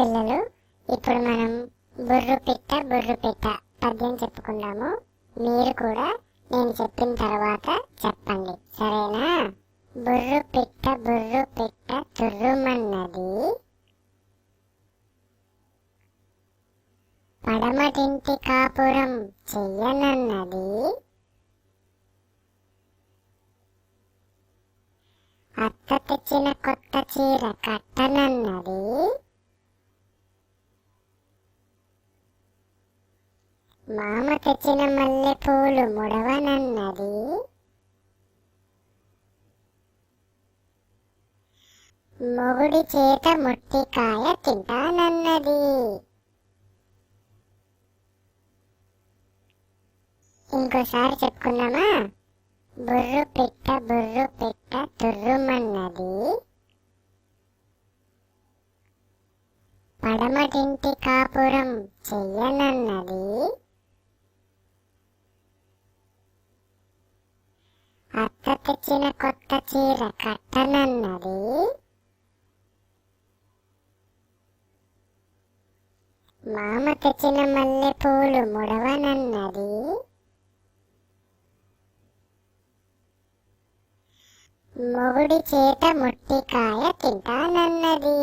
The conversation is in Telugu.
పిల్లలు ఇప్పుడు మనం బుర్రు పిట్ట బుర్రు పిట్ట పద్యం చెప్పుకుందాము. మీరు కూడా నేను చెప్పిన తర్వాత చెప్పండి. సరేనా? బుర్రు పిట్ట బుర్రు పిట్ట తుర్రుమన్నది పడమటింటి కాపురం చెయ్యనన్నది అత్త తెచ్చిన కొత్త చీర కట్టనన్నది మామ తెచ్చిన మల్లె పూలు ముడవనన్నది. మొగుడి చేత ముట్టికాయ తింటానన్నది. ఇంకోసారి చెప్పుకున్నామా బుర్రు పిట్ట బుర్రు పిట్ట తుర్రుమన్నది పడమటింటి కాపురం చెయ్యనన్నది. అత్త తెచ్చిన కొత్త చీర కట్టనన్నది. మామ తెచ్చిన మల్లె పూలు ముడవనన్నది. మొగుడి చేత ముట్టికాయ తింటానన్నది.